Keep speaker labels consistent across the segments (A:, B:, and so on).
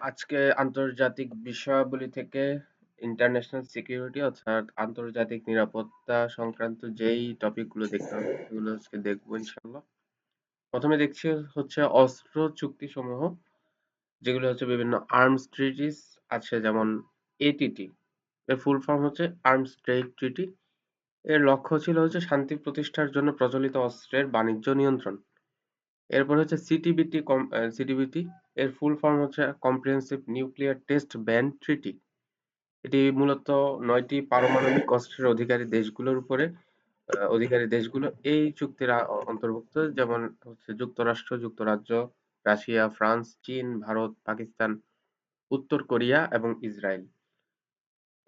A: আজকে আন্তর্জাতিক বিষয়াবলী থেকে ইন্টারন্যাশনাল সিকিউরিটি অর্থাৎ আন্তর্জাতিক নিরাপত্তা সংক্রান্ত যেই টপিকগুলো দেখতে হবে, সেগুলো আজকে দেখব ইনশাল্লাহ প্রথমে দেখছি হচ্ছে অস্ত্র চুক্তি সমূহ যেগুলো হচ্ছে বিভিন্ন আর্মস ট্রিটিস আছে যেমন এটিটি এর ফুল ফর্ম হচ্ছে আর্মস ট্রেড ট্রিটি এর লক্ষ্য ছিল হচ্ছে শান্তি প্রতিষ্ঠার জন্য প্রচলিত অস্ত্রের বাণিজ্য নিয়ন্ত্রণ। এরপর হচ্ছে সিটিবিটি সিটিবিটি এর ফুল ফর্ম হচ্ছে comprehensive nuclear test ban treaty এটি মূলত নয়টি পারমাণবিক অস্ত্রের অধিকারী দেশগুলোর উপরে অধিকারী দেশগুলো এই চুক্তির অন্তর্ভুক্ত, যেমন হচ্ছে যুক্তরাষ্ট্র, যুক্তরাজ্য, রাশিয়া, ফ্রান্স, চীন, ভারত, পাকিস্তান, উত্তর কোরিয়া এবং ইসরায়েল।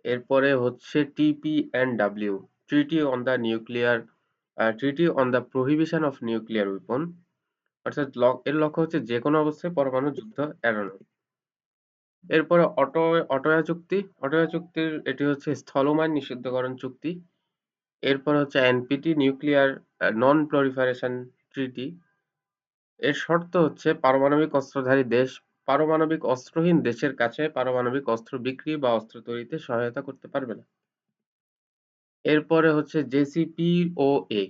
A: এরপরে হচ্ছে TP and W treaty on the nuclear treaty on the prohibition of nuclear weapon অর্থাৎ এর লক্ষ্য হচ্ছে যে কোনো অবস্থায় পরমাণু যুদ্ধ এড়ানো। এরপরে অটো, অটোয়া চুক্তি, অটোয়া চুক্তির, এটি হচ্ছে স্থলমান নিষিদ্ধকরণ চুক্তি। এরপর হচ্ছে NPT, nuclear non proliferation treaty এর শর্ত হচ্ছে পারমাণবিক অস্ত্রধারী দেশ, পারমাণবিক অস্ত্রহীন দেশের কাছে পারমাণবিক অস্ত্র বিক্রি বা অস্ত্র তৈরিতে সহায়তা করতে পারবে না। এরপরে হচ্ছে জেসিপিওএ।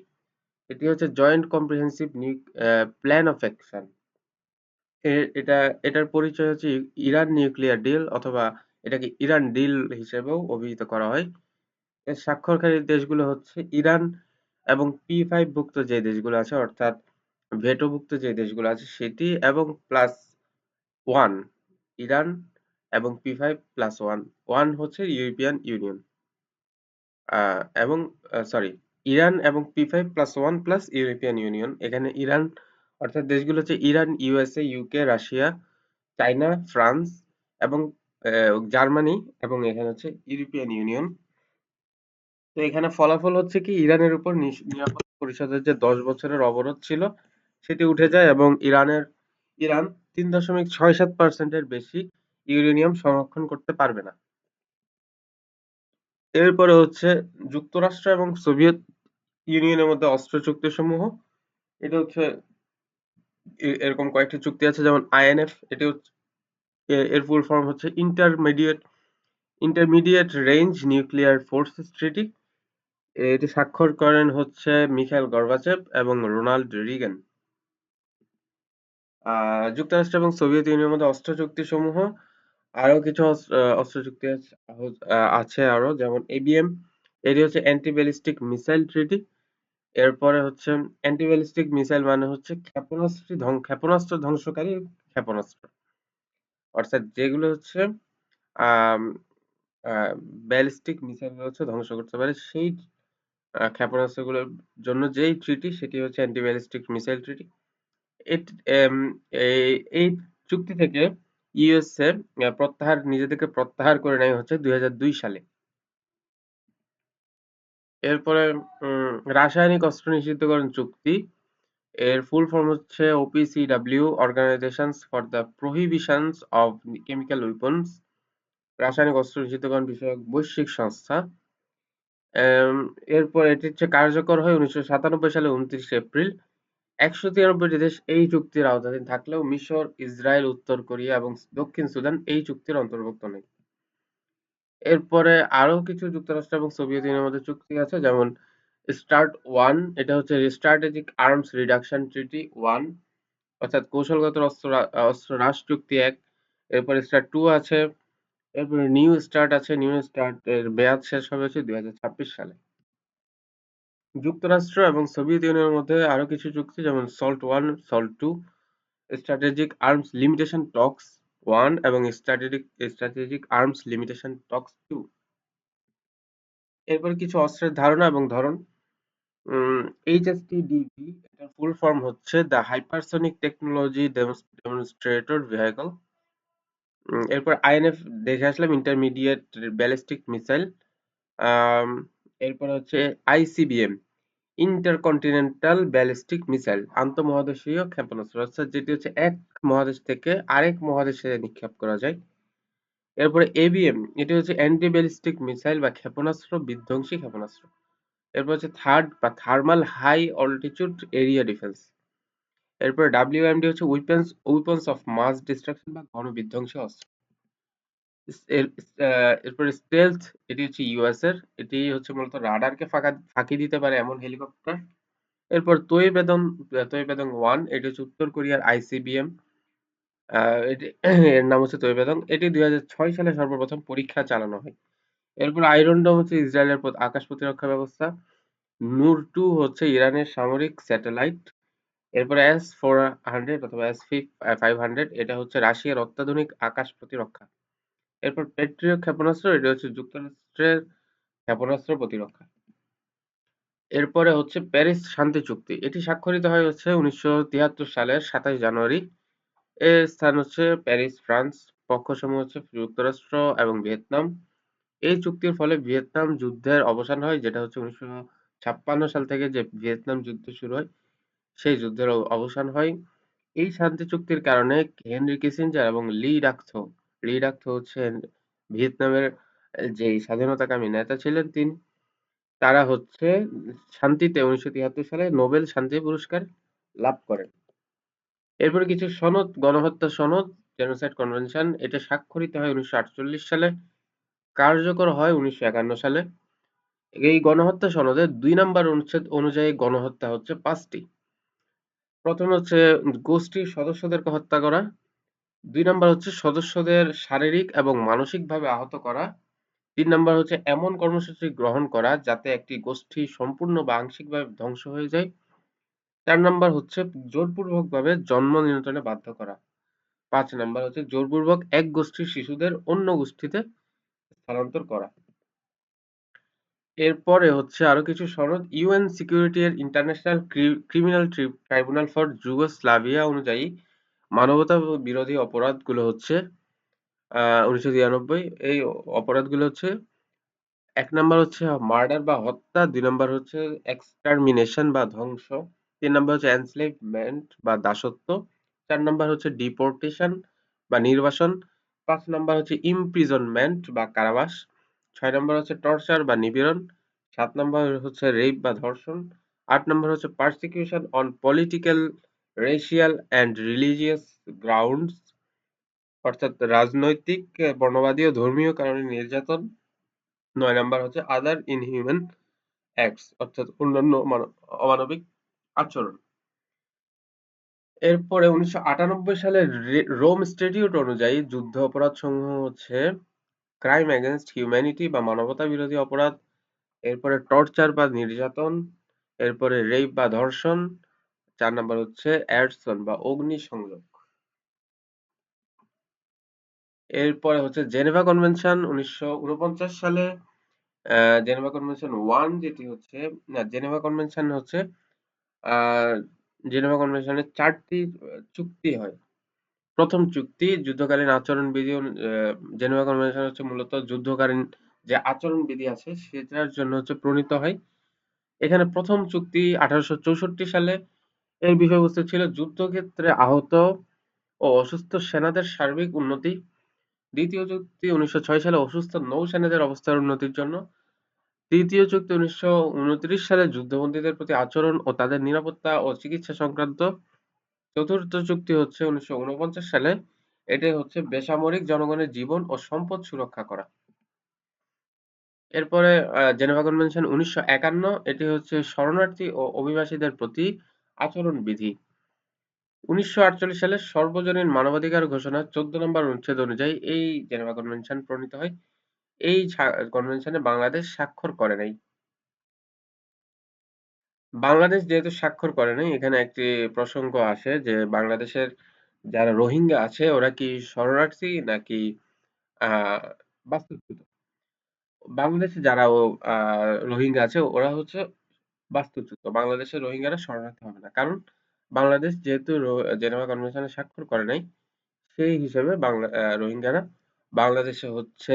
A: এটি হচ্ছে joint comprehensive plan of action এটা, এটার পরিচয় হচ্ছে ইরান নিউক্লিয়ার ডিল অথবা এটাকে ইরান ডিল হিসেবেও অভিহিত করা হয়। এর স্বাক্ষরকারী দেশগুলো হচ্ছে ইরান এবং পি ফাইভ ভুক্ত যে দেশগুলো আছে, অর্থাৎ ভেটোভুক্ত যে দেশগুলো আছে, সেটি এবং প্লাস ওয়ান ইরান এবং P five plus one one হচ্ছে ইউরোপিয়ান ইউনিয়ন এবং সরি ইরান এবং P five plus one plus European Union. এখানে ইরান, অর্থাৎ দেশগুলো হচ্ছে Iran, USA, UK, Russia, China, France এবং জার্মানি এবং এখানে হচ্ছে ইউরোপিয়ান ইউনিয়ন। তো এখানে ফলাফল হচ্ছে কি, ইরানের উপর নিরাপত্তা পরিষদের যে দশ বছরের অবরোধ ছিল, সেটি উঠে যায় এবং ইরানের, ইরান তিন দশমিক ছয় সাত পার্সেন্টের বেশি ইউরেনিয়াম সংরক্ষণ করতে পারবে না। এরপরে হচ্ছে যুক্তরাষ্ট্র এবং সোভিয়েত ইউনিয়নের মধ্যে অস্ত্র চুক্তি সমূহ এটা হচ্ছে এরকম কয়েকটি চুক্তি আছে, যেমন আইএনএফ এটি এর ফুল ফর্ম হচ্ছে intermediate intermediate range nuclear forces treaty এটি স্বাক্ষর করেন হচ্ছে মিখাইল গর্বাচেভ এবং রোনাল্ড রিগেন। যুক্তরাষ্ট্র এবং সোভিয়েত ইউনিয়নের মধ্যে অস্ত্র চুক্তি সমূহ আরও কিছু অস্ত্র চুক্তি আছে আরও যেমন এবিএম এটি হচ্ছে অ্যান্টি ব্যালিস্টিক মিসাইল ট্রিটি এরপরে হচ্ছে অ্যান্টি ব্যালিস্টিক মিসাইল মানে হচ্ছে ক্ষেপণাস্ত্র ক্ষেপণাস্ত্র ধ্বংসকারী ক্ষেপণাস্ত্র। অর্থাৎ যেগুলো হচ্ছে ব্যালিস্টিক মিসাইল হচ্ছে ধ্বংস করতে পারে। সেই ক্ষেপণাস্ত্রগুলোর জন্য যেই ট্রিটি সেটি হচ্ছে অ্যান্টিব্যালিস্টিক মিসাইল ট্রিটি এই চুক্তি থেকে ইউএসএ প্রত্যাহার, নিজেদেরকে প্রত্যাহার করে নেয় হচ্ছে দুই হাজার দুই সালে। এরপরে রাসায়নিক অস্ত্র নিষিদ্ধকরণ চুক্তি। এর ফুল ফর্ম হচ্ছে OPCW organisations for the prohibitions of chemical weapons রাসায়নিক অস্ত্র নিষিদ্ধকরণ বিষয়ক বৈশ্বিক সংস্থা। এরপর এটি হচ্ছে কার্যকর হয় উনিশশো সাতানব্বই সালে উনত্রিশে এপ্রিল। একশো তিরানব্বইটি দেশ এই চুক্তির আওতাধীন থাকলেও মিশর, ইসরায়েল, উত্তর কোরিয়া এবং দক্ষিণ সুদান এই চুক্তির অন্তর্ভুক্ত নেই। এরপরে আরও কিছু যুক্তরাষ্ট্র এবং সোভিয়েত ইউনিয়নের মধ্যে চুক্তি আছে, যেমন স্টার্ট ওয়ান, এটা হচ্ছে strategic arms reduction treaty one, অর্থাৎ কৌশলগত অস্ত্র অস্ত্র হ্রাস চুক্তি এক, এরপরে স্টার্ট টু আছে, এরপরে নিউ স্টার্ট আছে, নিউ স্টার্ট এর মেয়াদ শেষ হবে হচ্ছে দুই সালে। যুক্তরাষ্ট্র এবং সোভিয়েত ইউনিয়নের মধ্যে আরও কিছু চুক্তি, যেমন SALT one SALT two strategic arms limitation talks one এবং strategic strategic arms limitation talks two. এরপর কিছু অস্ত্রের ধারণা এবং ধরন। এইচএসটিডিভি এটার ফুল ফর্ম হচ্ছে the hypersonic technology demonstrator vehicle এরপর আইএনএফ দেখে আসলাম ইন্টারমিডিয়েট ব্যালিস্টিক মিসাইল এরপর হচ্ছে আইসিবিএম। ইন্টারকন্টিনেন্টাল ব্যালিস্টিক মিসাইল, আন্তঃমহাদেশীয় ক্ষেপণাস্ত্র, অর্থাৎ যেটি হচ্ছে এক মহাদেশ থেকে আরেক মহাদেশে নিক্ষেপ করা যায়। এরপরে এবিএম, এটি হচ্ছে অ্যান্টি ব্যালিস্টিক মিসাইল বা ক্ষেপণাস্ত্র, বিধ্বংসী ক্ষেপণাস্ত্র। এরপর হচ্ছে থার্ড বা thermal high altitude area defence. এরপরে ডাব্লিউএমডি হচ্ছে weapons, weapons of mass destruction বা গণবিধ্বংসী অস্ত্র। এরপরে স্টেলথ এটি হচ্ছে ইউএস এর এটি হচ্ছে মূলত রাডারকে ফাঁকা, ফাঁকি দিতে পারে এমন হেলিকপ্টার। এরপর তোইবেদন তোইবেদং ওয়ান, এটি হচ্ছে উত্তর কোরিয়ার আইসিবিএম এটি, এর নাম হচ্ছে তোইবেদং এটি দুই হাজার ছয় সালে সর্বপ্রথম পরীক্ষা চালানো হয়। এরপর আয়রন ডোম হচ্ছে ইসরায়েলের আকাশ প্রতিরক্ষা ব্যবস্থা। নূর টু হচ্ছে ইরানের সামরিক স্যাটেলাইট। এরপর এস ফোর হান্ড্রেড অথবা এস ফাইভ হান্ড্রেড, এটা হচ্ছে রাশিয়ার অত্যাধুনিক আকাশ প্রতিরক্ষা। এরপর পেট্রিয়ট ক্ষেপণাস্ত্র, এটা হচ্ছে যুক্তরাষ্ট্রের ক্ষেপণাস্ত্র প্রতিরক্ষা। এরপরে হচ্ছে প্যারিস শান্তি চুক্তি। এটি স্বাক্ষরিত হয় হচ্ছে উনিশশো তিয়াত্তর সালের সাতাশ জানুয়ারি। এর স্থান হচ্ছে প্যারিস, ফ্রান্স, পক্ষসমূহ হচ্ছে যুক্তরাষ্ট্র এবং ভিয়েতনাম। এই চুক্তির ফলে ভিয়েতনাম যুদ্ধের অবসান হয়, যেটা হচ্ছে উনিশশো ছাপ্পান্ন সাল থেকে যে ভিয়েতনাম যুদ্ধ শুরু হয়, সেই যুদ্ধের অবসান হয়। এই শান্তি চুক্তির কারণে হেনরি কিসিঞ্জার এবং লি ডাকথো লি ডাকথো হচ্ছেন ভিয়েতনামের যে স্বাধীনতাকামী নেতা ছিলেন তিনি, তারা হচ্ছে শান্তিতে উনিশশো তিয়াত্তর সালে নোবেল শান্তি পুরস্কার লাভ করেন। এরপরে কিছু সনদ, গণহত্যা সনদ জেনোসাইড কনভেনশন এটা স্বাক্ষরিত হয় উনিশশো আটচল্লিশ সালে, কার্যকর হয় উনিশশো একান্ন সালে। এই গণহত্যা সনদের দুই নম্বর অনুচ্ছেদ অনুযায়ী গণহত্যা হচ্ছে পাঁচটি। প্রথম হচ্ছে গোষ্ঠীর সদস্যদেরকে হত্যা করা দুই নম্বর হচ্ছে সদস্যদের শারীরিক এবং মানসিকভাবে আহত করা। তিন নম্বর হচ্ছে এমন কর্মসূচি গ্রহণ করা যাতে একটি গোষ্ঠী সম্পূর্ণ বা আংশিকভাবে ধ্বংস হয়ে যায়। চার নম্বর হচ্ছে জোরপূর্বকভাবে জন্ম নিয়ন্ত্রণে বাধ্য করা। পাঁচ নাম্বার হচ্ছে জোরপূর্বক এক গোষ্ঠীর শিশুদের অন্য গোষ্ঠীতে স্থানান্তর করা। এরপরে হচ্ছে আরও কিছু সনদ। ইউএন সিকিউরিটি এর international criminal tribunal for Yugoslavia অনুযায়ী মানবতা বিরোধী অপরাধগুলো হচ্ছে উনিশশো তিরানব্বই এই অপরাধগুলো হচ্ছে, এক নাম্বার হচ্ছে মার্ডার বা হত্যা, দুই নাম্বার হচ্ছে এক্সটারমিনেশন বা ধ্বংস, তিন নাম্বার হচ্ছে এনস্লেভমেন্ট বা দাসত্ব, চার নাম্বার হচ্ছে ডিপোর্টেশন বা নির্বাসন, পাঁচ নাম্বার হচ্ছে ইমপ্রিজনমেন্ট বা কারাবাস, ছয় নাম্বার হচ্ছে টর্চার বা নিপীড়ন, সাত নাম্বার হচ্ছে রেপ বা ধর্ষণ, আট নাম্বার হচ্ছে persecution on political racial and religious grounds অর্থাৎ রাজনৈতিক, বর্ণবাদী ও ধর্মীয় কারণে নির্যাতন। নয় নাম্বার হচ্ছে আদার ইনহিউম্যান অ্যাক্টস অর্থাৎ অন্যান্য অমানবিক আচরণ। এরপরে উনিশশো সালের রোম স্ট্যাটিউট অনুযায়ী যুদ্ধ অপরাধ সমূহ হচ্ছে ক্রাইম এগেনস্ট হিউম্যানিটি বা মানবতা বিরোধী অপরাধ, এরপরে টর্চার বা নির্যাতন, এরপরে রেপ বা ধর্ষণ চার নাম্বার হচ্ছে অ্যাডসন বা অগ্নি সংযোগ এরপরে হচ্ছে জেনেভা কনভেনশন উনিশশো উনপঞ্চাশ সালে। জেনেভা কনভেনশন ওয়ান যেটি হচ্ছে, না, জেনেভা কনভেনশন হচ্ছে জেনেভা কনভেনশনের চারটি চুক্তি হয়। প্রথম চুক্তি যুদ্ধকালীন আচরণবিধি জেনেভা কনভেনশন হচ্ছে মূলত যুদ্ধকালীন যে আচরণবিধি আছে সেটার জন্য হচ্ছে প্রণীত হয়। এখানে প্রথম চুক্তি আঠারোশো চৌষট্টি সালে এর বিষয়বস্তু ছিল যুদ্ধক্ষেত্রে আহত ও অসুস্থ সেনাদের সার্বিক উন্নতি। দ্বিতীয় চুক্তি উনিশশো ছয় সালে অসুস্থ নৌসেনাদের অবস্থার উন্নতির জন্য। তৃতীয় চুক্তি উনিশশো উনত্রিশ সালে যুদ্ধবন্দীদের প্রতি আচরণ ও তাদের নিরাপত্তা ও চিকিৎসা সংক্রান্ত। চতুর্থ চুক্তি হচ্ছে উনিশশো ঊনপঞ্চাশ সালে। এটি হচ্ছে বেসামরিক জনগণের জীবন ও সম্পদ সুরক্ষা করা। এরপরে জেনেভা কনভেনশন উনিশশো একান্ন। এটি হচ্ছে শরণার্থী ও অভিবাসীদের প্রতি আচরণ বিধি। উনিশশো সালে সর্বজনীন মানবাধিকার ঘোষণা চোদ্দ নম্বর অনুচ্ছেদ অনুযায়ী এই জেনেভা কনভেনশন প্রণীত হয়। এই কনভেনশনে বাংলাদেশ স্বাক্ষর করে নাই। বাংলাদেশ যেহেতু স্বাক্ষর করে নাই, এখানে একটি প্রসঙ্গ আসে যে বাংলাদেশের যারা রোহিঙ্গা আছে, ওরা কি শরণার্থী নাকি বাস্তুচ্যুত? বাংলাদেশে যারা রোহিঙ্গা আছে, ওরা হচ্ছে বাস্তুচ্যুত। বাংলাদেশের রোহিঙ্গারা শরণার্থী হবে না। কারণ বাংলাদেশ যেহেতু জেনেভা কনভেনশনে স্বাক্ষর করে নাই, সেই হিসেবে বাংলা রোহিঙ্গারা বাংলাদেশে হচ্ছে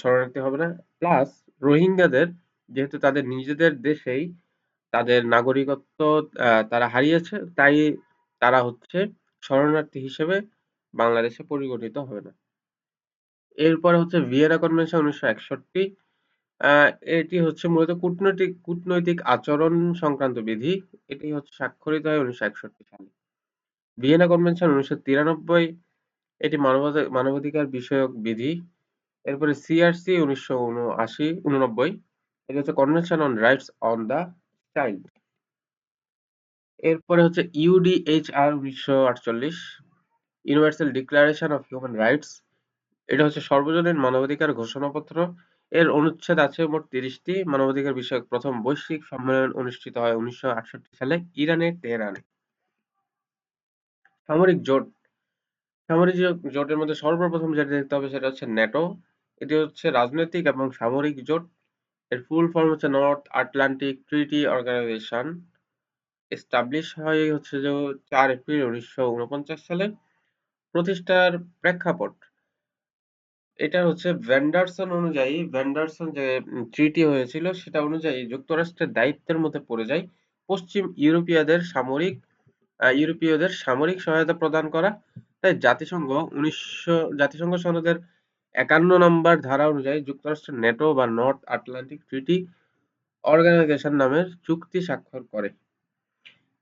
A: শরণার্থী হবে না। প্লাস রোহিঙ্গাদের যেহেতু তাদের নিজেদের দেশেই তাদের নাগরিকত্ব তারা হারিয়েছে, তাই তারা হচ্ছে শরণার্থী হিসেবে বাংলাদেশে পরিগণিত হবে না। এরপরে হচ্ছে ভিয়েনা কনভেনশন উনিশশো একষট্টি। এটি হচ্ছে মূলত কূটনৈতিক কূটনৈতিক আচরণ সংক্রান্ত বিধি এটি হচ্ছে স্বাক্ষরিত হয় উনিশশো একষট্টি সালে ভিয়েনা কনভেনশন উনিশশো তিরানব্বই, এটি মানবাধি মানবাধিকার বিষয়ক বিধি। এরপরে সিআরসি উনিশশো উনআশি, উননব্বই, এটা হচ্ছে convention on rights on the child. এরপরে হচ্ছে ইউডিএইচআর উনিশশো আটচল্লিশ, universal declaration of human rights এটা হচ্ছে সর্বজনীন মানবাধিকার ঘোষণাপত্র এর অনুচ্ছেদ আছে মোট তিরিশটি। মানবাধিকার বিষয়ক প্রথম বৈশ্বিক সম্মেলন অনুষ্ঠিত হয় উনিশশো আটষট্টি সালে ইরানের তেহরানে। সামরিক জোট। সামরিক জোটের মধ্যে সর্বপ্রথম যেটা দেখতে হবে সেটা হচ্ছে ন্যাটো। এটি হচ্ছে রাজনৈতিক এবং সামরিক জোট। এর ফুল ফর্ম হচ্ছে North Atlantic treaty organisation. Establish হয় হচ্ছে যে চার এপ্রিল উনিশশো উনপঞ্চাশ সালে। প্রতিষ্ঠার প্রেক্ষাপট। এটা হচ্ছে ভ্যান্ডারসন অনুযায়ী, ভ্যান্ডারসন যে ট্রিটি হয়েছিল, সেটা অনুযায়ী যুক্তরাষ্ট্রের দায়িত্বের মধ্যে পড়ে যায়। পশ্চিম ইউরোপীয়দের সামরিক ইউরোপীয়দের সামরিক সহায়তা প্রদান করা। তাই জাতিসংঘ উনিশশো, জাতিসংঘ সনদের একান্ন নম্বর ধারা অনুযায়ী যুক্তরাষ্ট্রের নেটো বা নর্থ আটলান্টিক ট্রিটি অর্গানাইজেশন নামের চুক্তি স্বাক্ষর করে।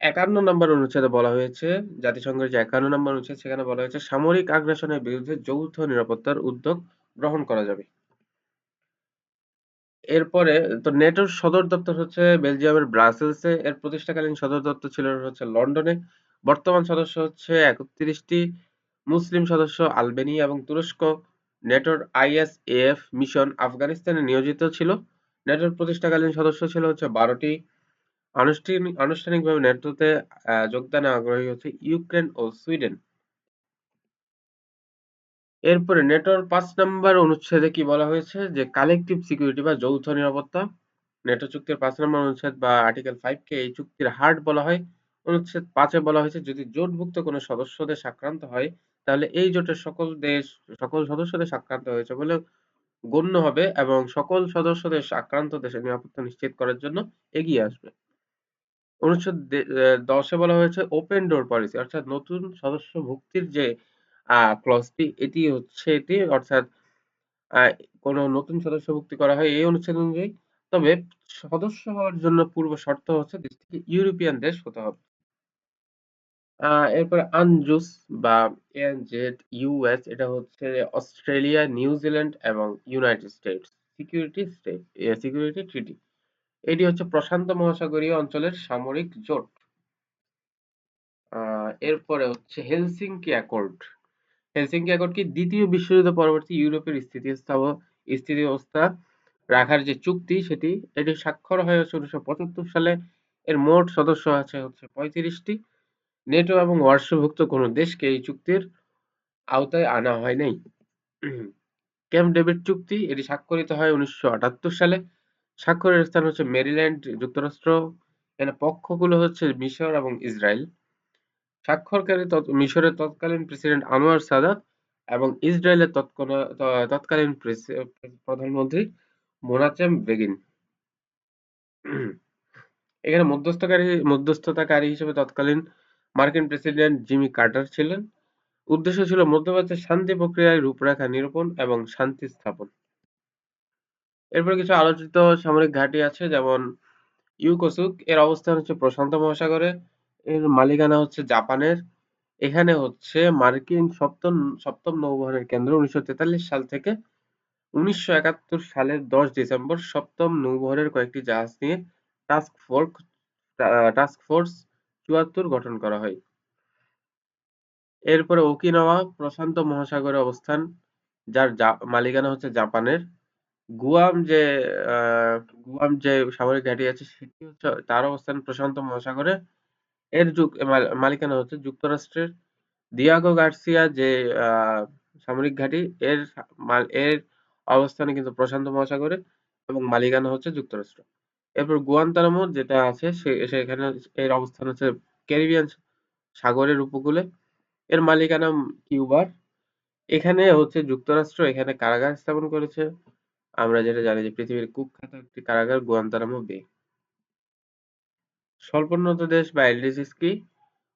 A: একান্ন নম্বর অনুচ্ছেদে বলা হয়েছে, জাতিসংঘের যে একান্ন নম্বর অনুচ্ছেদ, সেখানে বলা হয়েছে, সামরিক আগ্রাসনের বিরুদ্ধে যৌথ নিরাপত্তার উদ্যোগ গ্রহণ করা যাবে। এরপরে তো নেটোর সদর দপ্তর হচ্ছে বেলজিয়ামের ব্রাসেলসে, এর প্রতিষ্ঠাকালীন সদর দপ্তর ছিল হচ্ছে লন্ডনে। বর্তমান সদস্য হচ্ছে একত্রিশটি মুসলিম সদস্য, আলবেনিয়া এবং তুরস্ক। নেটোর আইএসএফ মিশন আফগানিস্তানে নিয়োজিত ছিল। নেটোর প্রতিষ্ঠাকালীন সদস্য ছিল হচ্ছে বারোটি আনুষ্ঠানিক, আনুষ্ঠানিকভাবে নেটোতে যোগদানে আগ্রহী হচ্ছে ইউক্রেন ও সুইডেন। এরপরে নেটোর পাঁচ নম্বর অনুচ্ছেদে কি বলা হয়েছে? যে কালেকটিভ সিকিউরিটি বা যৌথ নিরাপত্তা। নেটো চুক্তির পাঁচ নম্বর অনুচ্ছেদ বা আর্টিকেল ফাইভ কে এই চুক্তির হার্ট বলা হয়। অনুচ্ছেদ পাঁচে বলা হয়েছে, যদি জোটভুক্ত কোনো সদস্য দেশ আক্রান্ত হয়, তাহলে এই জোটের সকল দেশ, সকল সদস্য দেশ আক্রান্ত হয়েছে বলে গণ্য হবে এবং সকল সদস্য দেশ আক্রান্ত দেশের নিরাপত্তা নিশ্চিত করার জন্য এগিয়ে আসবে। অনুচ্ছেদ দশে বলা হয়েছে ওপেন ডোর পলিসি অর্থাৎ নতুন সদস্য ভুক্তির যে ক্লজটি এটি হচ্ছে এটি, অর্থাৎ কোনো নতুন সদস্য ভুক্তি করা হয় এই অনুচ্ছেদ অনুযায়ী। তবে সদস্য হওয়ার জন্য পূর্ব শর্ত হচ্ছে দেশটিকে ইউরোপিয়ান দেশ হতে হবে। এরপরে আনজুস বা এনজেড ইউএস এটা হচ্ছে অস্ট্রেলিয়া নিউজিল্যান্ড এবং United States security state security treaty. এটি হচ্ছে প্রশান্ত মহাসাগরীয় অঞ্চলের সামরিক জোট। এরপরে হচ্ছে হেলসিংকি অ্যাকর্ড। হেলসিংকি অ্যাকর্ড কি? দ্বিতীয় বিশ্বযুদ্ধ পরবর্তী ইউরোপের স্থিতি অবস্থা রাখার যে চুক্তি, সেটি এটি স্বাক্ষর হয় হচ্ছে উনিশশো পঁচাত্তর সালে। এর মোট সদস্য আছে হচ্ছে পঁয়ত্রিশটি। নেটো এবং ওয়ার্সভুক্ত কোনো দেশকে এই চুক্তির আওতায় আনা হয় নাই। ক্যাম্প ডেভিড চুক্তি এটি স্বাক্ষরিত হয় উনিশশো আটাত্তর সালে। স্বাক্ষরের স্থান হচ্ছে মেরিল্যান্ড, যুক্তরাষ্ট্র। এখানে পক্ষগুলো হচ্ছে মিশর এবং ইসরায়েল। স্বাক্ষরকারী মিশরের তৎকালীন প্রেসিডেন্ট আনোয়ার সাদাত এবং ইসরায়েলের তৎকালীন প্রধানমন্ত্রী মোনাচেম বেগিন। এখানে মধ্যস্থকারী, মধ্যস্থতাকারী হিসেবে তৎকালীন মার্কিন প্রেসিডেন্ট জিমি কার্টার ছিলেন। উদ্দেশ্য ছিল মধ্যপ্রাচ্যের শান্তি প্রক্রিয়ায় রূপরেখা নিরূপণ এবং শান্তি স্থাপন। এরপর কিছু আলোচিত সামরিক ঘাঁটি আছে, যেমন ইউকোসুক। এর অবস্থান হচ্ছে প্রশান্ত মহাসাগরে। এর মালিকানা হচ্ছে জাপানের। এখানে হচ্ছে মার্কিন সপ্তম সপ্তম নৌবহরের কেন্দ্র উনিশশো তেতাল্লিশ সাল থেকে উনিশশো একাত্তর সালের দশ ডিসেম্বর। সপ্তম নৌবহরের কয়েকটি জাহাজ নিয়ে টাস্ক ফোর্স টাস্ক ফোর্স চুয়াত্তর গঠন করা হয়। এরপরে ওকিনাওয়া প্রশান্ত মহাসাগরে অবস্থান, যার মালিকানা হচ্ছে জাপানের। গুয়াম যে গুয়াম যে সামরিক ঘাঁটি আছে, সেটি হচ্ছে তার অবস্থান প্রশান্ত মহাসাগরে। এর যুগ মালিকানা হচ্ছে যুক্তরাষ্ট্রের। দিয়াগো গার্সিয়া যে সামরিক ঘাঁটি, এর এর অবস্থানে কিন্তু প্রশান্ত মহাসাগরে এবং মালিকানা হচ্ছে যুক্তরাষ্ট্র। এরপর গুয়ান্তানামো যেটা আছে সেখানে এর অবস্থান হচ্ছে ক্যারিবিয়ান সাগরের উপকূলে। এর মালিকানা কিউবার। এখানে হচ্ছে যুক্তরাষ্ট্র এখানে কারাগার স্থাপন করেছে। আমরা যেটা জানি যে পৃথিবীর কুখ্যাত একটি কারাগার গুয়ান্তানামো বে। স্বল্পোন্নত দেশ বা এলডিসি কি?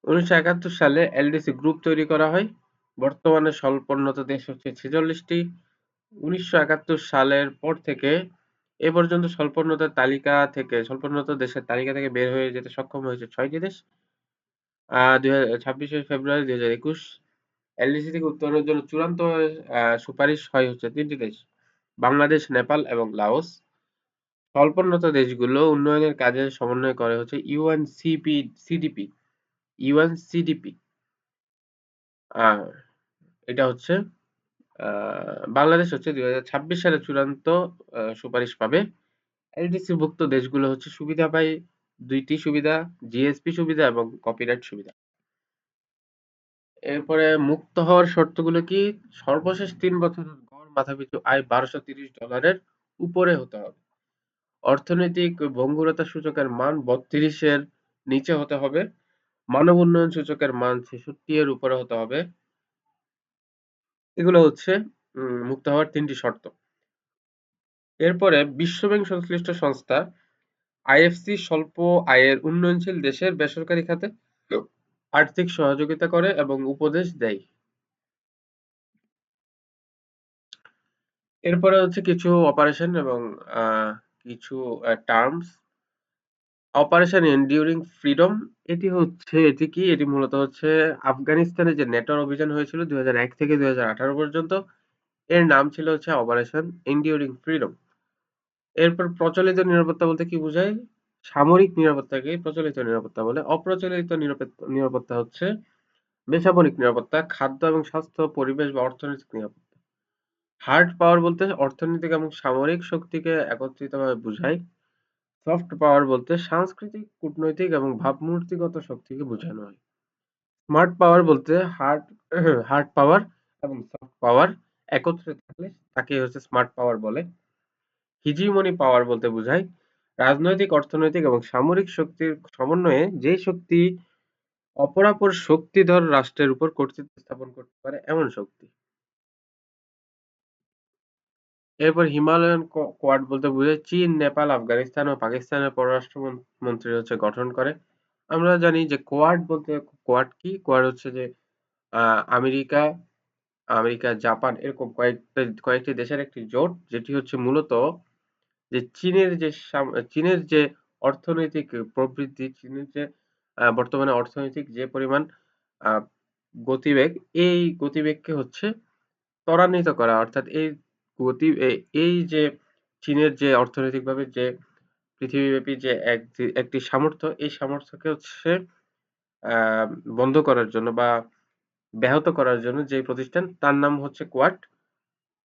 A: উনিশশো একাত্তর সালে এলডিসি গ্রুপ তৈরি করা হয়। বর্তমানে স্বল্পোন্নত দেশ হচ্ছে ছেচল্লিশটি। উনিশশো একাত্তর সালের পর থেকে এ পর্যন্ত স্বল্পোন্নতের তালিকা থেকে, স্বল্পোন্নত দেশের তালিকা থেকে বের হয়ে যেতে সক্ষম হয়েছে ছয়টি দেশ। আহ ছাব্বিশে ফেব্রুয়ারি দুই হাজার একুশ। এলডিসি থেকে উত্তরণের জন্য চূড়ান্ত সুপারিশ হয় হচ্ছে তিনটি দেশ। বাংলাদেশ, নেপাল এবং লাওস। স্বল্পোন্নত দেশগুলো উন্নয়নের কাজে সমন্বয় করে হচ্ছে ইউএনসিপি সিডিপি ইউএনসিডিপি আর এটা হচ্ছে বাংলাদেশ হচ্ছে দুই সালে চূড়ান্ত সুপারিশ পাবে। এলডিসি ভুক্ত দেশগুলো হচ্ছে সুবিধা পায় দুইটি সুবিধা জিএসপি সুবিধা এবং কপিরাইট সুবিধা। এরপরে মুক্ত হওয়ার শর্তগুলো কি? সর্বশেষ তিন বছরের গড় মাথাপিছু আয় বারোশো তিরিশ ডলারের উপরে হতে হবে। অর্থনৈতিক ভঙ্গুরতা সূচকের মান বত্রিশের নিচে হতে হবে। মানব উন্নয়ন সূচকের মান ছেষট্টি এর উপরে হতে হবে। এগুলো হচ্ছে মুক্ত হওয়ার তিনটি শর্ত। এরপরে বিশ্বব্যাংক সংশ্লিষ্ট সংস্থা আইএফসি স্বল্প আয়ের উন্নয়নশীল দেশের বেসরকারি খাতে আর্থিক সহযোগিতা করে এবং উপদেশ দেয়। এরপরে হচ্ছে কিছু অপারেশন এবং কিছু টার্মস অপারেশন এন্ডিউরিং ফ্রিডম এটি হচ্ছে, এটি কি? এটি মূলত হচ্ছে আফগানিস্তানে যে নেটোর অভিযান হয়েছিল দুই হাজার এক থেকে দুই পর্যন্ত, এর নাম ছিল হচ্ছে অপারেশন এন্ডিউরিং ফ্রিডম এরপর প্রচলিত নিরাপত্তা বলতে কি বোঝায়? সামরিক নিরাপত্তাকে প্রচলিত নিরাপত্তা বলে। অপ্রচলিত নিরাপত্তা হচ্ছে বেসামরিক নিরাপত্তা, খাদ্য এবং স্বাস্থ্য, পরিবেশ বা অর্থনৈতিক নিরাপত্তা। হার্ড পাওয়ার বলতে অর্থনৈতিক এবং সামরিক শক্তিকে একত্রিতভাবে বোঝায়। সফট পাওয়ার বলতে সাংস্কৃতিক, কূটনৈতিক এবং ভাবমূর্তিগত শক্তিকে বোঝানো হয়। স্মার্ট পাওয়ার বলতে হার্ড হার্ড পাওয়ার এবং সফট পাওয়ার একত্রে থাকলে তাকে হচ্ছে স্মার্ট পাওয়ার বলে। হিজিমনি পাওয়ার বলতে বোঝায়। রাজনৈতিক, অর্থনৈতিক এবং সামরিক শক্তির সমন্বয়ে যে শক্তি অপরাপর শক্তিধর রাষ্ট্রের উপর কর্তৃত্ব স্থাপন করতে পারে এমন শক্তি। এরপর হিমালয়ান কোয়াড বলতে বোঝায় চীন, নেপাল, আফগানিস্তান ও পাকিস্তানের পররাষ্ট্র মন্ত্রী হচ্ছে গঠন করে। আমরা জানি যে কোয়াড বলতে, কোয়াড কি? কোয়াড হচ্ছে যে আমেরিকা আমেরিকা, জাপান এরকম কয়েকটা, কয়েকটি দেশের একটি জোট, যেটি হচ্ছে মূলত যে চীনের যে চীনের যে অর্থনৈতিক প্রবৃদ্ধি, চীনের যে বর্তমানে অর্থনৈতিক যে পরিমাণ গতিবেগ, এই গতিবেগকে হচ্ছে ত্বরান্বিত করা। অর্থাৎ এই গতি এই যে চীনের যে অর্থনৈতিকভাবে যে পৃথিবীব্যাপী যে এক, একটি সামর্থ্য, এই সামর্থ্যকে হচ্ছে বন্ধ করার জন্য বা ব্যাহত করার জন্য যে প্রতিষ্ঠান, তার নাম হচ্ছে কোয়াড।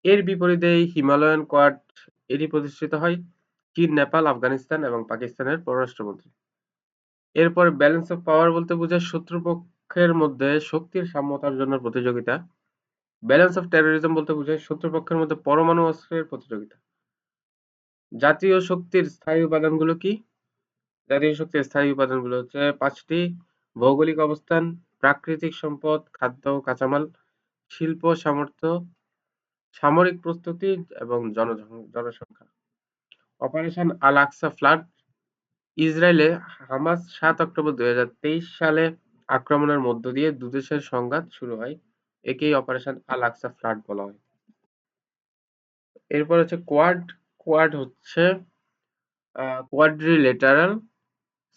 A: এর বিপরীতে হিমালয়ান কোয়াড, এটি প্রতিষ্ঠিত হয় চীন, নেপাল, আফগানিস্তান এবং পাকিস্তানের পররাষ্ট্রমন্ত্রী। এরপর ব্যালেন্স অফ পাওয়ার বলতে বোঝায় শত্রুপক্ষের মধ্যে শক্তির সাম্যতার জন্য প্রতিযোগিতা। ব্যালেন্স অফ টেরোরিজম বলতে বোঝায় শত্রুপক্ষের মধ্যে পরমাণু অস্ত্রের প্রতিযোগিতা। জাতীয় শক্তির স্থায়ী উপাদানগুলো কি? জাতীয় শক্তির স্থায়ী উপাদানগুলো হচ্ছে পাঁচটি, ভৌগোলিক অবস্থান, প্রাকৃতিক সম্পদ, খাদ্য, কাঁচামাল, শিল্প, সামর্থ্য, সামরিক প্রস্তুতি এবং জনসংখ্যা। অপারেশন আল আকসা ফ্লাড, ইসরায়েলে হামাস সাত অক্টোবর দুই হাজার তেইশ সালে আক্রমণের মধ্য দিয়ে দুদেশের সংঘাত শুরু হয়। একেই অপারেশন আল আকসা ফ্লাড বলা হয়। এরপর হচ্ছে কোয়াড কোয়াড হচ্ছে কোয়াড্রিলেটারাল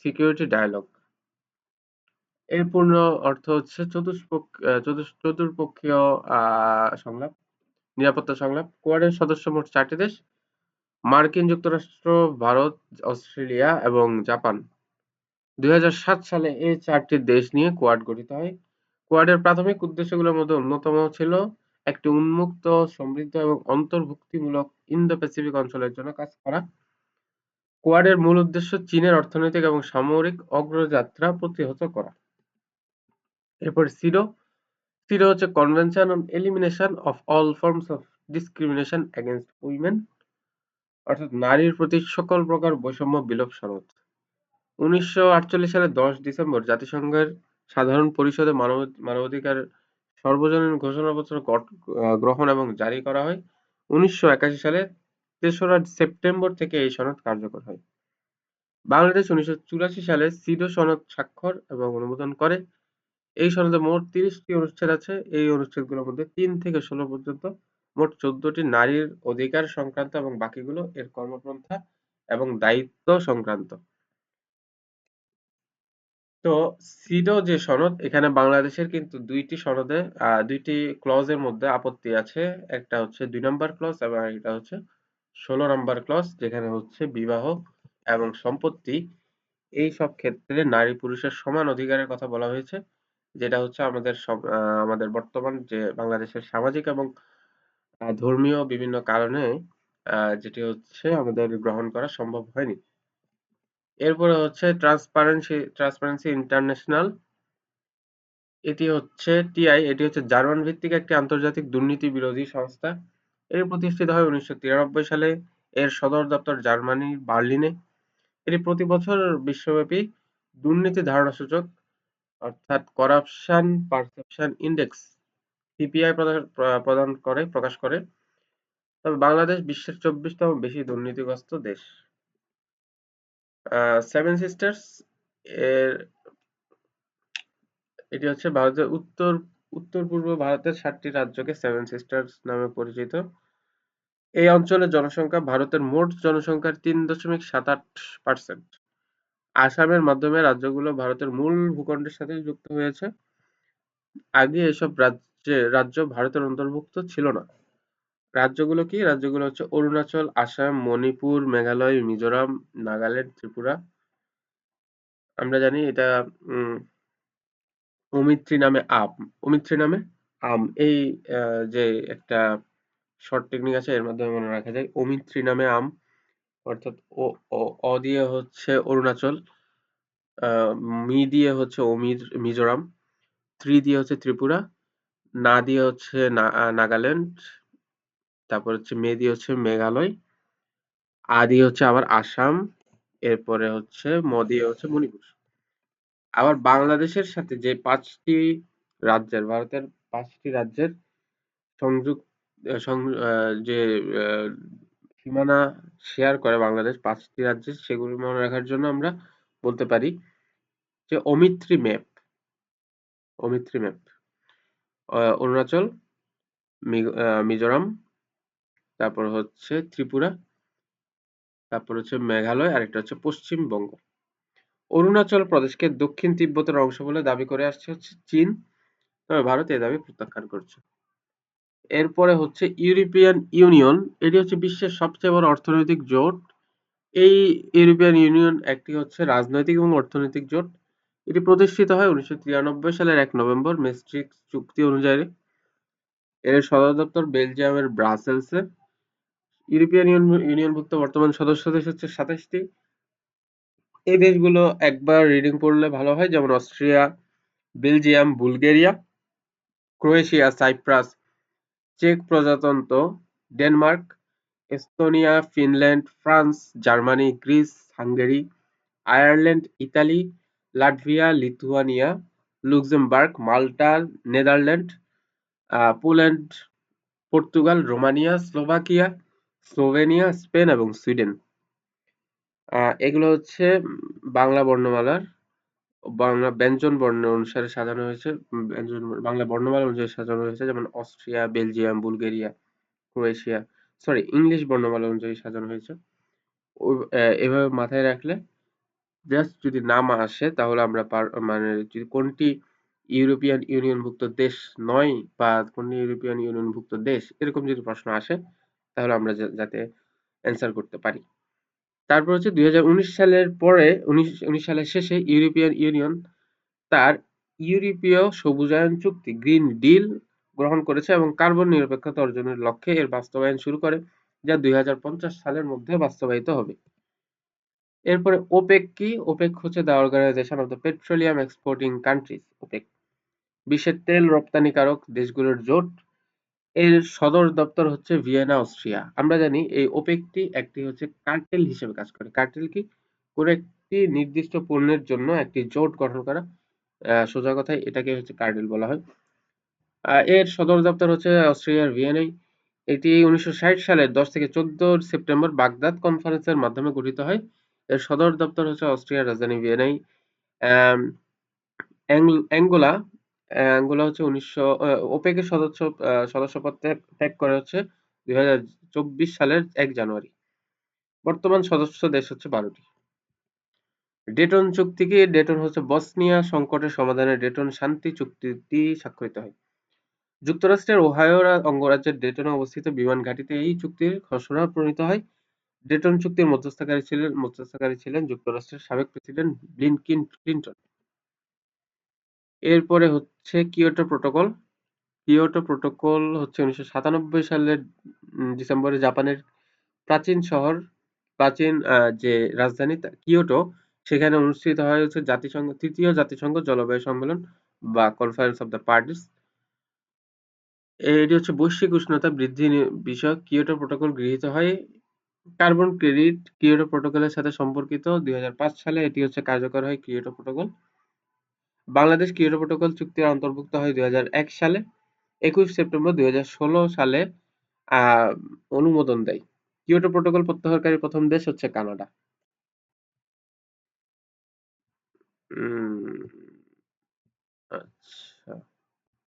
A: সিকিউরিটি ডায়ালগ এর পূর্ণ অর্থ হচ্ছে চতুর্পক্ষীয় সংলাপ, নিরাপত্তা সংলাপ। কোয়াডের সদস্য মোট চারটি দেশ, মার্কিন যুক্তরাষ্ট্র, ভারত, অস্ট্রেলিয়া এবং জাপান। দুই হাজার সাত সালে এই চারটি দেশ নিয়ে কোয়াড গঠিত হয়। কোয়াডের প্রাথমিক উদ্দেশ্যগুলোর মধ্যে অন্যতম ছিল একটি উন্মুক্ত, সমৃদ্ধ এবং অন্তর্ভুক্তিমূলক ইন্দো প্যাসিফিক অঞ্চলের জন্য কাজ করা। কোয়াডের মূল উদ্দেশ্য চীনের অর্থনৈতিক এবং সামরিক অগ্রযাত্রা প্রতিহত করা। এরপর সিরো। সিরো হচ্ছে convention on elimination of all forms of discrimination against women, অর্থাৎ নারীর প্রতি সকল প্রকার বৈষম্য বিলোপ সনদ। উনিশশো আটচল্লিশ সালে দশ ডিসেম্বর জাতিসংঘের সাধারণ পরিষদে মানব মানবাধিকার সর্বজনীন ঘোষণাপত্র গ্রহণ এবং জারি করা হয়। উনিশশো একাশি সালে তেসরা সেপ্টেম্বর থেকে এই সনদ কার্যকর হয়। বাংলাদেশ উনিশশো চুরাশি সালে সিডো সনদ স্বাক্ষর এবং অনুমোদন করে। এই সনদে মোট তিরিশটি অনুচ্ছেদ আছে। এই অনুচ্ছেদগুলোর মধ্যে তিন থেকে ষোলো পর্যন্ত মোট চোদ্দটি নারীর অধিকার সংক্রান্ত এবং বাকিগুলো এর কর্মপন্থা এবং দায়িত্ব সংক্রান্ত। তো সিডো যে সনদ, এখানে বাংলাদেশের কিন্তু দুইটি সনদে দুইটি ক্লজের মধ্যে আপত্তি আছে। একটা হচ্ছে দুই নম্বর ক্লজ এবং একটা হচ্ছে ষোলো নম্বর ক্লজ যেখানে হচ্ছে বিবাহ এবং সম্পত্তি। এই সব ক্ষেত্রে নারী পুরুষের সমান অধিকারের কথা বলা হয়েছে, যেটা হচ্ছে আমাদের সব আমাদের বর্তমান যে বাংলাদেশের সামাজিক এবং ধর্মীয় বিভিন্ন কারণে যেটি হচ্ছে আমাদের গ্রহণ করা সম্ভব হয়নি। এরপরে হচ্ছে ট্রান্সপারেন্সি ট্রান্সপারেন্সি ইন্টারন্যাশনাল এটি হচ্ছে টিআই এটি হচ্ছে জার্মান ভিত্তিক একটি আন্তর্জাতিক দুর্নীতি বিরোধী সংস্থা। এটি প্রতিষ্ঠিত হয় উনিশশো তিরানব্বই সালে এর সদর দপ্তর জার্মানির বার্লিনে। এটি প্রতি বছর বিশ্বব্যাপী দুর্নীতি ধারণা সূচক, অর্থাৎ করাপশন পারসেপশন ইন্ডেক্স সিপিআই প্রদান করে, প্রকাশ করে। তবে বাংলাদেশ বিশ্বের চব্বিশতম বেশি দুর্নীতিগ্রস্ত দেশ। সেভেন সিস্টার্স এর, এটি হচ্ছে ভারতের উত্তর উত্তর-পূর্ব ভারতের সাতটি রাজ্যকে সেভেন সিস্টার্স নামে পরিচিত। এই অঞ্চলের জনসংখ্যা ভারতের মোট জনসংখ্যার তিন দশমিক সাত আট পার্সেন্ট আসামের মাধ্যমে রাজ্যগুলো ভারতের মূল ভূখণ্ডের সাথে যুক্ত হয়েছে। আগে এসব রাজ্যে, রাজ্য ভারতের অন্তর্ভুক্ত ছিল না। রাজ্যগুলো কি? রাজ্যগুলো হচ্ছে অরুণাচল, আসাম, মণিপুর, মেঘালয়, মিজোরাম, নাগাল্যান্ড, ত্রিপুরা। আমরা জানি এটা অমিত্রী নামে আম। অমিত্রী নামে আম। এই যে একটা শর্ট টেকনিক আছে, এর মাধ্যমে মনে রাখা যায়। অমিত্রী নামে আম, অর্থাৎ অ দিয়ে হচ্ছে অরুণাচল মি দিয়ে হচ্ছে অমির, মিজোরাম, ত্রি দিয়ে হচ্ছে ত্রিপুরা, না দিয়ে হচ্ছে নাগাল্যান্ড তারপর হচ্ছে মে দিয়ে হচ্ছে মেঘালয় আ দিয়ে হচ্ছে আবার আসাম, এরপরে হচ্ছে ম দিয়ে হচ্ছে মণিপুর। আবার বাংলাদেশের সাথে যে পাঁচটি রাজ্যের, ভারতের পাঁচটি রাজ্যের সংযুক্ত যে সীমানা শেয়ার করে বাংলাদেশ পাঁচটি রাজ্যের সেগুলি মনে রাখার জন্য আমরা বলতে পারি যে অমিত্রী ম্যাপ অমিত্রী ম্যাপ। অরুণাচল মিজোরাম তারপর হচ্ছে ত্রিপুরা, তারপর হচ্ছে মেঘালয় আর একটা হচ্ছে পশ্চিমবঙ্গ। অরুণাচল প্রদেশকে দক্ষিণ তিব্বতের অংশ বলে দাবি করে আসছে হচ্ছে চীন। তবে ভারত এ দাবি প্রত্যাখ্যান করছে। এরপরে হচ্ছে ইউরোপিয়ান ইউনিয়ন, এটি হচ্ছে বিশ্বের সবচেয়ে বড় অর্থনৈতিক জোট। এই ইউরোপিয়ান ইউনিয়ন একটি হচ্ছে রাজনৈতিক এবং অর্থনৈতিক জোট। এটি প্রতিষ্ঠিত হয় উনিশশো তিরানব্বই সালের এক নভেম্বর মেস্ট্রিক চুক্তি অনুযায়ী। এর সদর দপ্তর বেলজিয়ামের ব্রাসেলসে। ইউরোপিয়ান ইউনিয়নভুক্ত বর্তমান সদস্য দেশ হচ্ছে সাতাশটি। এই দেশগুলো একবার রিডিং পড়লে ভালো হয়, যেমন Austria, Belgium, Bulgaria, Croatia, Cyprus, check প্রজাতন্ত্র, Denmark, Estonia, Finland, France, Germany, Greece, Hungary, Ireland, Italy, Latvia, Lithuania, Luxembourg, Malta, Netherland Poland, Portugal, Romania, Slovakia Slovenia, Spain এবং সুইডেন। এগুলো হচ্ছে বাংলা বর্ণমালার। বাংলা ব্যঞ্জন বর্ণ অনুসারে সাজানো হয়েছে। ব্যঞ্জন বাংলা বর্ণমালা অনুযায়ী সাজানো হয়েছে। যেমন Austria, Belgium, Bulgaria, Croatia, sorry, English বর্ণমালা অনুযায়ী সাজানো হয়েছে। এভাবে মাথায় রাখলে জাস্ট যদি নাম আসে, তাহলে আমরা মানে যদি কোনটি ইউরোপিয়ান ইউনিয়নভুক্ত দেশ নয় বা কোনটি ইউরোপিয়ান ইউনিয়নভুক্ত দেশ, এরকম যদি প্রশ্ন আসে তাহলে আমরা যাতে অ্যান্সার করতে পারি। তারপর হচ্ছে দুই হাজার উনিশ সালের পরে, উনিশ সালের শেষে ইউরোপিয়ান ইউনিয়ন তার ইউরোপীয় সবুজায়ন চুক্তি, গ্রিন ডিল, গ্রহণ করেছে এবং কার্বন নিরপেক্ষতা অর্জনের লক্ষ্যে এর বাস্তবায়ন শুরু করে, যা দুই হাজার পঞ্চাশ সালের মধ্যে বাস্তবায়িত হবে। এরপরে ওপেক কি? ওপেক হচ্ছে the organisation of the petroleum exporting countries OPEC. বিশ্বের তেল রপ্তানিকারক দেশগুলোর জোট এর সদর দপ্তর হচ্ছে ভিয়েনা, অস্ট্রিয়া। আমরা জানি এই ওপেকটি একটি হচ্ছে কার্টেল হিসেবে কাজ করে। কার্টেল কি? কোন একটি নির্দিষ্ট পণ্যের জন্য একটি জোট গঠন করা সোজা কথায় এটাকে হচ্ছে কার্টেল বলা হয়। এর সদর দপ্তর হচ্ছে অস্ট্রিয়ার ভিয়েনায়। এটি উনিশশো ষাট সালের দশ থেকে চোদ্দ সেপ্টেম্বর বাগদাদ কনফারেন্সের মাধ্যমে গঠিত হয়। এর সদর দপ্তর হচ্ছে অস্ট্রিয়ার রাজধানী ভিয়েনায়। অ্যাঙ্গোলা অ্যাঙ্গোলা হচ্ছে উনিশশো ওপেকের সদস্য সদস্যপদ ত্যাগ করে হচ্ছে দুই হাজার চব্বিশ সালের এক জানুয়ারি। বর্তমান সদস্য দেশ হচ্ছে বারোটি। ডেটন চুক্তি কি ডেটন হচ্ছে বসনিয়া সংকটের সমাধানে ডেটন শান্তি চুক্তিটি স্বাক্ষরিত হয়। যুক্তরাষ্ট্রের ওহাইও অঙ্গরাজ্যের ডেটনে অবস্থিত বিমান ঘাঁটিতে এই চুক্তির খসড়া প্রণীত হয়। ডেটন চুক্তির মধ্যস্থতাকারী ছিলেন মধ্যস্থতাকারী ছিলেন যুক্তরাষ্ট্রের সাবেক প্রেসিডেন্ট বিল ক্লিন্টন। এরপরে হচ্ছে কিয়োটো প্রোটোকল কিয়োটো প্রোটোকল হচ্ছে উনিশশো সাতানব্বই সালের ডিসেম্বরে জাপানের প্রাচীন শহর, প্রাচীন যে রাজধানী কিয়োটো সেখানে অনুষ্ঠিত হয় হচ্ছে জাতিসংঘ, তৃতীয় জাতিসংঘ জলবায়ু সম্মেলন বা কনফারেন্স অফ দ্য পার্টিস এটি হচ্ছে বৈশ্বিক উষ্ণতা বৃদ্ধি বিষয়ক কিয়োটো প্রোটোকল গৃহীত হয়। কার্বন ক্রেডিট কিয়োটো প্রোটোকলের সাথে সম্পর্কিত। দুই হাজার পাঁচ সালে এটি হচ্ছে কার্যকর হয় Kyoto protocol Bangladesh Kyoto protocol চুক্তির অন্তর্ভুক্ত হয় দুই হাজার এক সালে, একুশ সেপ্টেম্বর দুই হাজার ষোলো সালে অনুমোদন দেয়। কিয়োটো প্রোটোকল প্রত্যাহারকারী প্রথম দেশ হচ্ছে কানাডা। আচ্ছা।